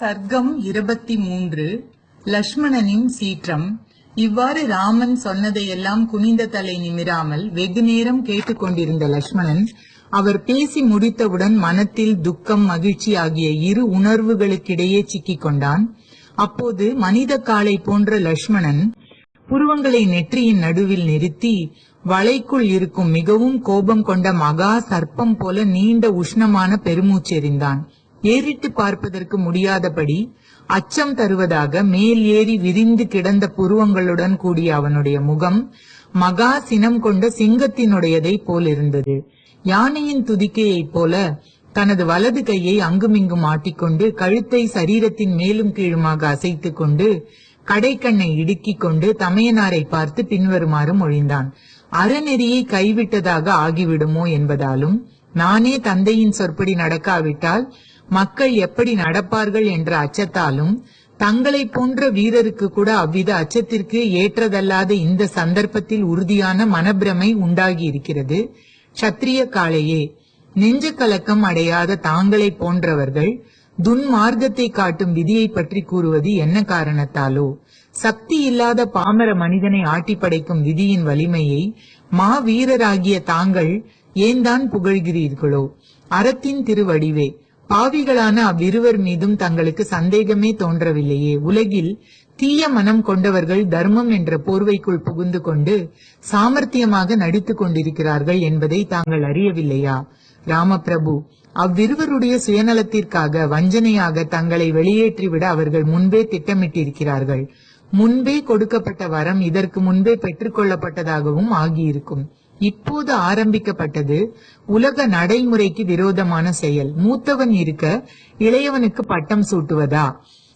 சர்க்கம் இருபத்தி மூன்று லக்ஷ்மணனின் சீற்றம். இவ்வாறு ராமன் சொன்னதையெல்லாம் குனிந்த தலை நிமிராமல் வெகு நேரம் கேட்டுக்கொண்டிருந்த லக்ஷ்மணன் அவர் பேசி முடித்தவுடன் மனத்தில் துக்கம் மகிழ்ச்சி ஆகிய இரு உணர்வுகளுக்கிடையே சிக்கிக் கொண்டான். அப்போது மனித காளை போன்ற லக்ஷ்மணன் புருவங்களை நெற்றியின் நடுவில் நிறுத்தி வளைக்குள் இருக்கும் மிகவும் கோபம் கொண்ட மகா சர்ப்பம் போல நீண்ட உஷ்ணமான பெருமூச்செறிந்தான். ஏறிட்டு பார்ப்பதற்கு முடியாதபடி அச்சம் தருவதாக மேல் ஏறி விரிந்து கிடந்த புருவங்களுடன் கூடிய அவனுடைய முகம் மகா சினம் கொண்ட சிங்கத்தினுடையதை போல் இருந்தது யானையின் துதிக்கையைப் போல தனது வலது கையை அங்குமிங்கும் ஆட்டிக்கொண்டு கழுத்தை சரீரத்தின் மேலும் கீழுமாக அசைத்துக் கொண்டு கடைக்கண்ணை இடுக்கிக் கொண்டு தமையனாரை பார்த்து பின்வருமாறு மொழிந்தான். அறநெறியை கைவிட்டதாக ஆகிவிடுமோ என்பதாலும் நானே தந்தையின் சொற்படி நடக்காவிட்டால் மக்கள் எப்படி நடப்பார்கள் என்ற அச்சத்தாலும் தங்களை போன்ற வீரருக்கு கூட அவ்வித அச்சத்திற்கு ஏற்றதல்லாத இந்த சந்தர்ப்பத்தில் உறுதியான மனப்பிரமை உண்டாகி இருக்கிறது சத்திரிய காளையே நெஞ்ச கலக்கம் அடையாத தாங்களை போன்றவர்கள் துன்மார்க்கத்தை காட்டும் விதியை பற்றி கூறுவது என்ன காரணத்தாலோ சக்தி இல்லாத பாமர மனிதனை ஆட்டி படைக்கும் விதியின் வலிமையை மா வீரராகிய தாங்கள் ஏன்தான் புகழ்கிறீர்களோ அறத்தின் திருவடிவே பாவிகளான அவ்விருவர் மீதும் தங்களுக்கு சந்தேகமே தோன்றவில்லையே. உலகில் தீய மனம் கொண்டவர்கள் தர்மம் என்ற போர்வைக்குள் புகுந்து கொண்டு சாமர்த்தியமாக நடித்துக் கொண்டிருக்கிறார்கள் என்பதை தாங்கள் அறியவில்லையா? ராமபிரபு அவ்விருவருடைய சுயநலத்திற்காக வஞ்சனையாக தங்களை வெளியேற்றிவிட அவர்கள் முன்பே திட்டமிட்டிருக்கிறார்கள். முன்பே கொடுக்கப்பட்ட வரம் இதற்கு முன்பே பெற்றுக்கொள்ளப்பட்டதாகவும் ஆகியிருக்கும். இப்போது ஆரம்பிக்கப்பட்டது உலக நடைமுறைக்கு விரோதமான செயல். மூத்தவன் இருக்க இளையவனுக்கு பட்டம் சூட்டுவதா?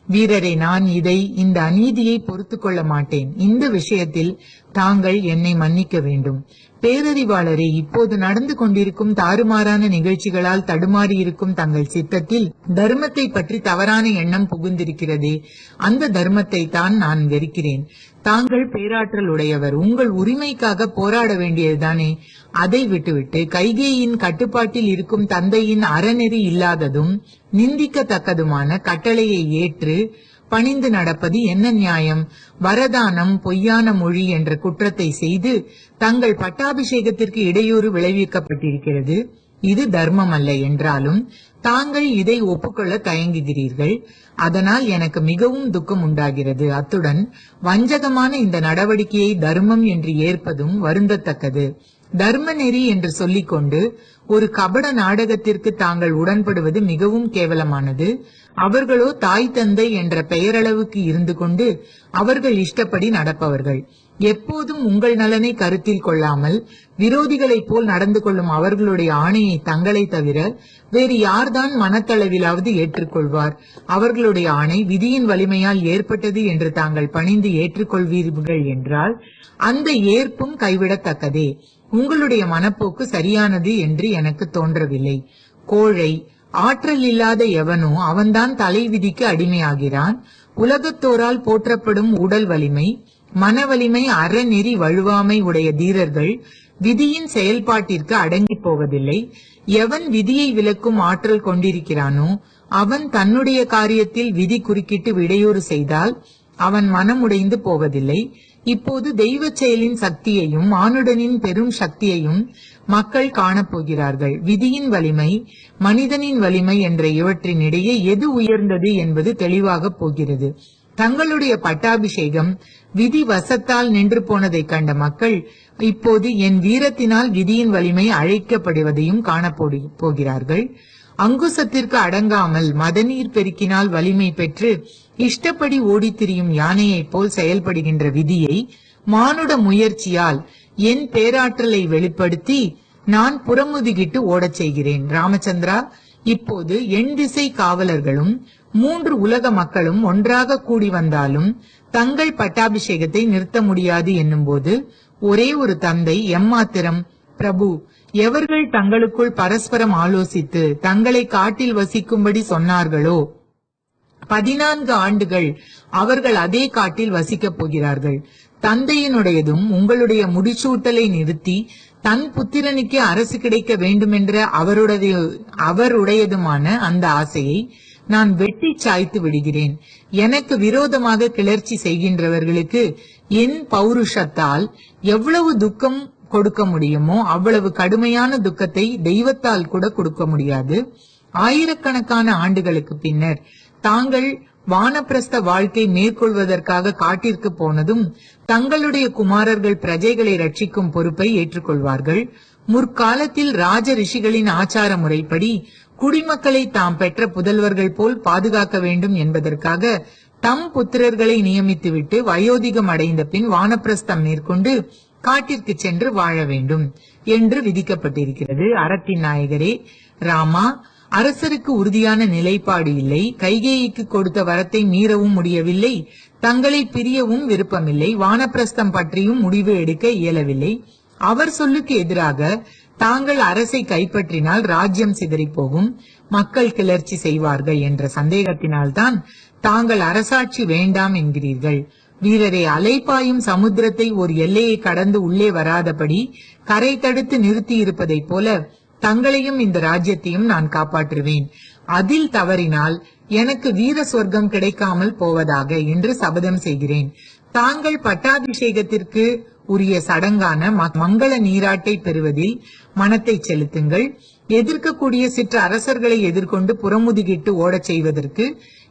வீரரை நான் இதை இந்த அநீதியை பொறுத்து கொள்ள மாட்டேன். இந்த விஷயத்தில் தாங்கள் என்னை மன்னிக்க வேண்டும். பேரறிவாளரே இப்போது நடந்து கொண்டிருக்கும் தாறுமாறான நிகழ்ச்சிகளால் தடுமாறி இருக்கும் தங்கள் சித்தத்தில் தர்மத்தை பற்றி தவறான எண்ணம் புகுந்திருக்கிறதே அந்த தர்மத்தை தான் நான் வெறுக்கிறேன். தாங்கள் பேராற்றல் உடையவர் உங்கள் உரிமைக்காக போராட வேண்டியதுதானே. அதை விட்டுவிட்டு கைகேயின் கட்டுப்பாட்டில் இருக்கும் தந்தையின் அறநெறி இல்லாததும் நிந்திக்கத்தக்கதுமான கட்டளையை ஏற்று பணிந்து நடப்பது என்ன நியாயம்? வரதானம் பொய்யான மொழி என்ற குற்றத்தை செய்து தங்கள் பட்டாபிஷேகத்திற்கு இடையூறு விளைவிக்கப்பட்டிருக்கிறது. இது தர்மம் அல்ல என்றாலும் தாங்கள் இதை ஒப்புக்கொள்ள தயங்குகிறீர்கள். அதனால் எனக்கு மிகவும் துக்கம் உண்டாகிறது. அத்துடன் வஞ்சகமான இந்த நடவடிக்கையை தர்மம் என்று ஏற்பதும் வருந்தத்தக்கது. தர்ம நெறி என்று சொல்லிக்கொண்டு ஒரு கபட நாடகத்திற்கு தாங்கள் உடன்படுவது மிகவும் கேவலமானது. அவர்களோ தாய் தந்தை என்ற பெயரளவுக்கு இருந்து கொண்டு அவர்கள் இஷ்டப்படி நடப்பவர்கள். எப்போதும் உங்கள் நலனை கருத்தில் கொள்ளாமல் விரோதிகளைப் போல் நடந்து கொள்ளும் அவர்களுடைய ஆணையை தங்களை தவிர வேறு யார்தான் மனத்தளவிலாவது ஏற்றுக்கொள்வார். அவர்களுடைய ஆணை விதியின் வலிமையால் ஏற்பட்டது என்று தாங்கள் பணிந்து ஏற்றுக்கொள்வீர்கள் என்றால் அந்த ஏற்பும் கைவிடத்தக்கதே. உங்களுடைய மனப்போக்கு சரியானது என்று எனக்கு தோன்றவில்லை. கோழை ஆற்றல் இல்லாத எவனோ அவன்தான் தலை விதிக்கு அடிமையாகிறான். உலகத்தோரால் போற்றப்படும் உடல் வலிமை மன வலிமை அறநெறி வழுவாமை உடைய தீரர்கள் விதியின் செயல்பாட்டிற்கு அடங்கி போவதில்லை. எவன் விதியை விலக்கும் ஆற்றல் கொண்டிருக்கிறானோ அவன் தன்னுடைய காரியத்தில் விதி குறுக்கிட்டு விடையூறு செய்தால் அவன் மனம் உடைந்து போவதில்லை. இப்போது தெய்வ செயலின் சக்தியையும் மானுடனின் பெரும் சக்தியையும் மக்கள் காணப்போகிறார்கள் விதியின் வலிமை மனிதனின் வலிமை என்ற இவற்றின் இடையே எது உயர்ந்தது என்பது தெளிவாக போகிறது. தங்களுடைய பட்டாபிஷேகம் விதி வசத்தால் நின்று போனதை கண்ட மக்கள் இப்போது என் வீரத்தினால் விதியின் வலிமை அழைக்கப்படுவதையும் காணப்போடி போகிறார்கள். அங்குசத்திற்கு அடங்காமல் மதநீர் பெருக்கினால் வலிமை பெற்று இஷ்டப்படி ஓடி திரியும் யானையைப் போல் செயல்படுகின்ற விதியை மானுட முயற்சியால் என் பேராற்றலை வெளிப்படுத்தி நான் புறமுதுகிட்டு ஓடச் செய்கிறேன். ராமச்சந்திரா இப்போது எண் திசை காவலர்களும் மூன்று உலக மக்களும் ஒன்றாக கூடி வந்தாலும் தங்கள் பட்டாபிஷேகத்தை நிறுத்த முடியாது என்னும் போது ஒரே ஒரு தந்தை எம்மாத்திரம் பிரபு எவர்கள் தங்களுக்குள் பரஸ்பரம் ஆலோசித்து தங்களை காட்டில் வசிக்கும்படி சொன்னார்களோ? பதினான்கு ஆண்டுகள் அவர்கள் அதே காட்டில் வசிக்கப் போகிறார்கள். தந்தையினுடையதும் உங்களுடைய முடிச்சூட்டலை நிறுத்தி தன் புத்திரனுக்கு அரசு கிடைக்க வேண்டுமென்ற அவருடைய அவருடையதுமான அந்த ஆசையை நான் வெட்டி சாய்த்து விடுகிறேன். எனக்கு விரோதமாக கிளர்ச்சி செய்கின்றவர்களுக்கு என் பௌருஷத்தால் எவ்வளவு துக்கம் கொடுக்க முடியுமோ அவ்வளவு கடுமையான துக்கத்தை தெய்வத்தால் கூட கொடுக்க முடியாது. ஆயிரக்கணக்கான ஆண்டுகளுக்கு பின்னர் தாங்கள் வானப்பிரஸ்த வாழ்க்கை மேற்கொள்வதற்காக காட்டிற்கு போனதும் தங்களுடைய குமாரர்கள் பிரஜைகளை ரட்சிக்கும் பொறுப்பை ஏற்றுக்கொள்வார்கள். முற்காலத்தில் ராஜ ரிஷிகளின் ஆச்சார முறைப்படி குடிமக்களை தாம் பெற்ற புதல்வர்கள் போல் பாதுகாக்க வேண்டும் என்பதற்காக தம் புத்திரர்களை நியமித்துவிட்டு வயோதிகம் அடைந்த பின் வானப்பிரஸ்தம் மேற்கொண்டு காட்டிற்கு சென்று வாழ வேண்டும் என்று விதிக்கப்பட்டிருக்கிறது. அறத்தின் நாயகரே ராமா அரசருக்கு உறுதியான நிலைப்பாடு இல்லை. கைகேயிக்கு கொடுத்த வரத்தை மீறவும் முடியவில்லை. தங்களை பிரியவும் விருப்பமில்லை. வானப்பிரஸ்தம் பற்றியும் முடிவு எடுக்க இயலவில்லை. அவர் சொல்லுக்கு எதிராக தாங்கள் அரசை கைப்பற்றினால் ராஜ்யம் சிதறி போகும் மக்கள் கிளர்ச்சி செய்வார்கள் என்ற சந்தேகத்தினால்தான் தாங்கள் அரசாட்சி வேண்டாம் என்கிறீர்கள். வீரரை அலைப்பாயும் சமுத்திரத்தை ஒரு எல்லையை கடந்து உள்ளே வராதபடி கரை தடுத்து நிறுத்தி இருப்பதைப் போல தங்களையும் இந்த ராஜ்யத்தையும் நான் காப்பாற்றுவேன். அதில் தவறினால் எனக்கு வீர சொர்க்கம் கிடைக்காமல் போவதாக என்று சபதம் செய்கிறேன். தாங்கள் பட்டாபிஷேகத்திற்கு உரிய சடங்கான மங்கள நீராட்டை பெறுவதில் மனத்தை செலுத்துங்கள். எதிர்க்கக்கூடிய சிற்ற அரசர்களை எதிர்கொண்டு புறமுதுகிட்டு ஓடச் செய்வதற்கு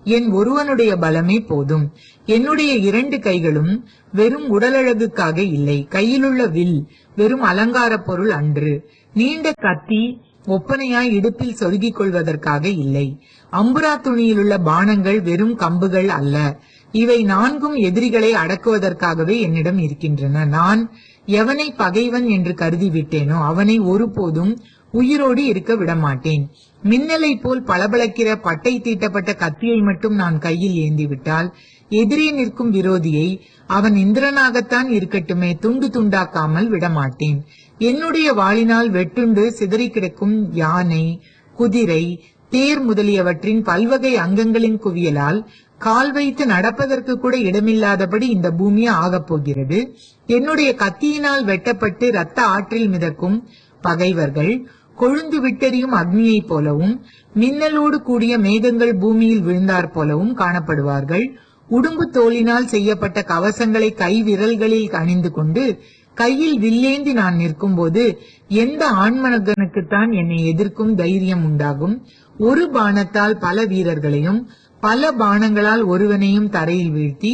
என் ஒருவனுடைய பலமே போதும். என்னுடைய இரண்டு கைகளும் வெறும் உடலழகுக்காக இல்லை. கையிலுள்ள வில் வெறும் அலங்கார பொருள் அன்று. நீண்ட கத்தி ஒப்பனையாய் இடுப்பில் சொருகிக் கொள்வதற்காக இல்லை. அம்புரா துணியிலுள்ள பானங்கள் வெறும் கம்புகள் அல்ல. இவை நான்கும் எதிரிகளை அடக்குவதற்காகவே என்னிடம் இருக்கின்றன. நான் எவனை பகைவன் என்று கருதிவிட்டேனோ அவனை ஒருபோதும் உயிரோடு இருக்க விடமாட்டேன். மின்னலை போல் பளபளக்கிற பட்டை தீட்டப்பட்ட கத்தியை மட்டும் நான் கையில் ஏந்திவிட்டால் எதிரே நிற்கும் விரோதியை அவன் இந்திரனாகத்தான் இருக்கட்டுமே துண்டு துண்டாக்காமல் விடமாட்டேன். என்னுடைய வாளினால் வெட்டுண்டு சிதறி கிடக்கும் யானை குதிரை தேர் முதலியவற்றின் பல்வகை அங்கங்களின் குவியலால் கால் வைத்து நடப்பதற்கு கூட இடமில்லாதபடி இந்த பூமி ஆகப் போகிறது. என்னுடைய கத்தியினால் வெட்டப்பட்டு ரத்த ஆற்றில் மிதக்கும் பகைவர்கள் கொழுந்து விட்டெறியும் அக்னியைப் போலவும் மின்னலோடு கூடிய மேகங்கள் பூமியில் விழுந்தாற் போலவும் காணப்படுவார்கள். உடும்பு தோலினால் செய்யப்பட்ட கவசங்களை கை விரல்களில் அணிந்து கொண்டு கையில் வில்லேந்தி நான் நிற்கும் போது எந்த ஆண்மனகனுக்குத்தான் என்னை எதிர்க்கும் தைரியம் உண்டாகும். ஒரு பானத்தால் பல வீரர்களையும் பல பானங்களால் ஒருவனையும் தரையில் வீழ்த்தி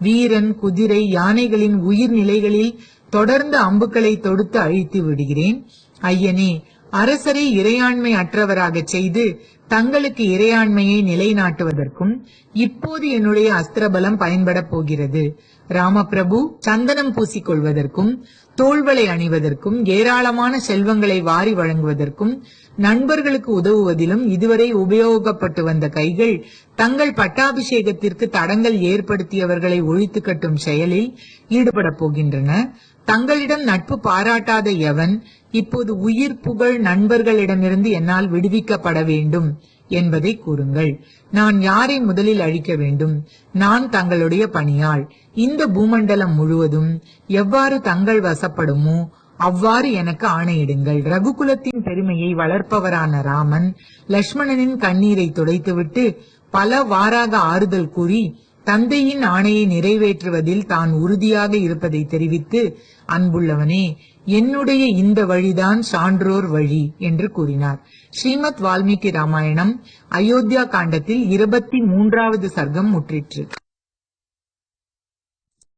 வீரன் குதிரை யானைகளின் உயிர் நிலைகளில் தொடர்ந்து அம்புகளை தொடுத்து அழித்து விடுகிறேன். ஐயனே அரசரை இறையாண்மை அற்றவராக செய்து தங்களுக்கு இறையாண்மையை நிலைநாட்டுவதற்கும் இப்போது என்னுடைய அஸ்திரபலம் பயன்பட போகிறது. ராமபிரபு சந்தனம் பூசிக்கொள்வதற்கும் தோள்களை அணிவதற்கும் ஏராளமான செல்வங்களை வாரி வழங்குவதற்கும் நண்பர்களுக்கு உதவுவதிலும் இதுவரை உபயோகப்பட்டு வந்த கைகள் தங்கள் பட்டாபிஷேகத்திற்கு தடங்கள் ஏற்படுத்தியவர்களை ஒழித்து கட்டும் செயலில் ஈடுபட போகின்றன. தங்களிடம் நட்பு பாராட்டாத எவன் இப்போது உயிர் புகழ் நண்பர்களிடமிருந்து என்னால் விடுவிக்கப்பட வேண்டும் என்பதை கூறுங்கள். நான் யாரை முதலில் அழிக்க வேண்டும்? நான் தங்களுடைய பணியாள். இந்த பூமண்டலம் முழுவதும் எவ்வாறு தங்கள் வசப்படுமோ அவ்வாறு எனக்கு ஆணையிடுங்கள். ரகுகுலத்தின் பெருமையை வளர்ப்பவரான ராமன் லக்ஷ்மணனின் கண்ணீரை துடைத்துவிட்டு பல வாராக ஆறுதல் கூறி தந்தையின் ஆணையை நிறைவேற்றுவதில் தான் உறுதியாக இருப்பதை தெரிவித்து அன்புள்ளவனே என்னுடைய இந்த வழிதான் சான்றோர் வழி என்று கூறினார். ஸ்ரீமத் வால்மீகி ராமாயணம் அயோத்தியா காண்டத்தில் இருபத்தி மூன்றாவது சர்க்கம் முற்றிற்று.